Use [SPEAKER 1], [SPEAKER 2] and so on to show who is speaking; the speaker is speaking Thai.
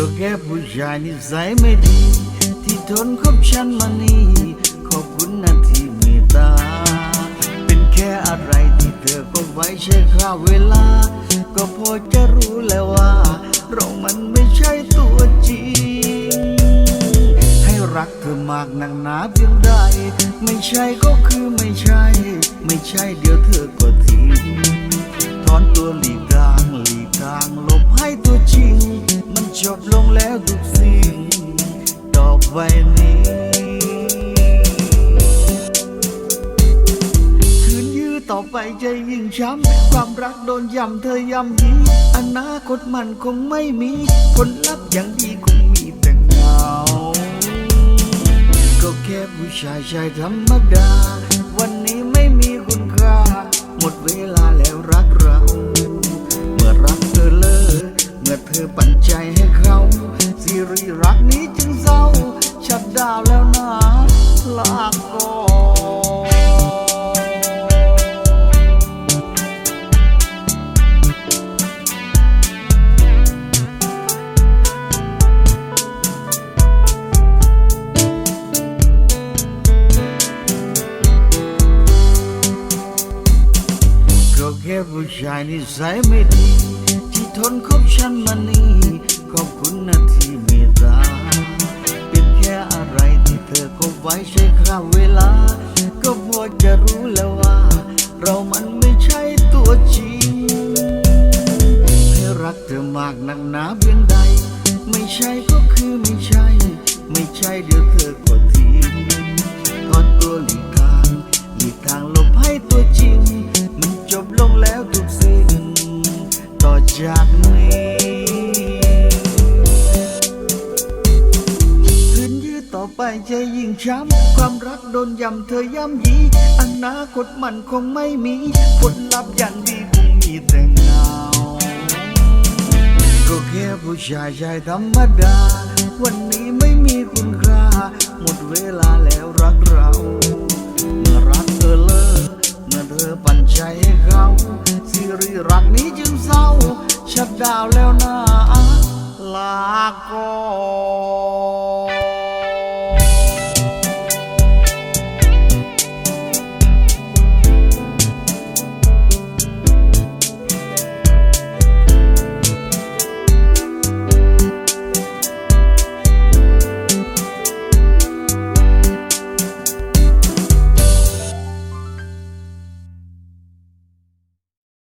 [SPEAKER 1] ผู้ชายนิสัยไม่ดี ที่ทนคบฉันมานี่ขอบคุณนะที่เมตตา เป็นแค่อะไรที่เธอก็ไว้ใช้ค่าเวลา ก็พอจะรู้แล้วว่าเรามันไม่ใช่ตัวจริง ให้รักเธอมากหนักหนาเพียงใด ไม่ใช่ก็คือไม่ใช่ ไม่ใช่เดี๋ยวเธอก็ทิ้งถอนตัวหลีกทา จบลงแล้วทุกสิ่งต่อไปนี้ คืนยื้อต่อไปใจยิ่งช้ำ ความรักโดนย้ำเธอย้ำยีอนาคตมันคงไม่มีผลลัพธ์อย่างดีคงมีแต่เงา ก็แค่ผู้ชายชายธรรมดา วันนี้ไม่มีคุณค่า หมดเวลาแล้วรักเรา เมื่อรักเธอเลิกเมื่อเธอปันใจให้ รีรักนี้จึงเศร้า ชัดดาวแล้วนะลาก่อนก็แค่ผู้ชายนิสัยไม่ดี ที่ทนคบฉันมานี่ ใช้ค่าเวลา ก็พอจะรู้แล้วว่า เรามันไม่ใช่ตัวจริงให้รักเธอมากหนักหนาเพียงใด ไม่ใช่ก็คือไม่ใช่ ไม่ใช่เดี๋ยวเธอก็ทิ้งถอนตัวหลีกทางหลีกทางลบให้ตัวจริง มันจบลงแล้วทุกสิ่งต่อจากนี้ ยื้อต่อไปใจยิ่งช้ำ ความรักโดนยำเธอย้ำยีอนาคตมันคงไม่มี ผลลัพธ์อย่างดีคงมีแต่เงา ก็แค่ผู้ชายชายธรรมดา วันนี้ไม่มีคุณค่า หมดเวลาแล้วรักเรา เมื่อรักเธอเลิกเมื่อเธอปันใจให้เขาซีรีส์รักนี้จึงเศร้า ชัดดาวแล้วนะลาก่อน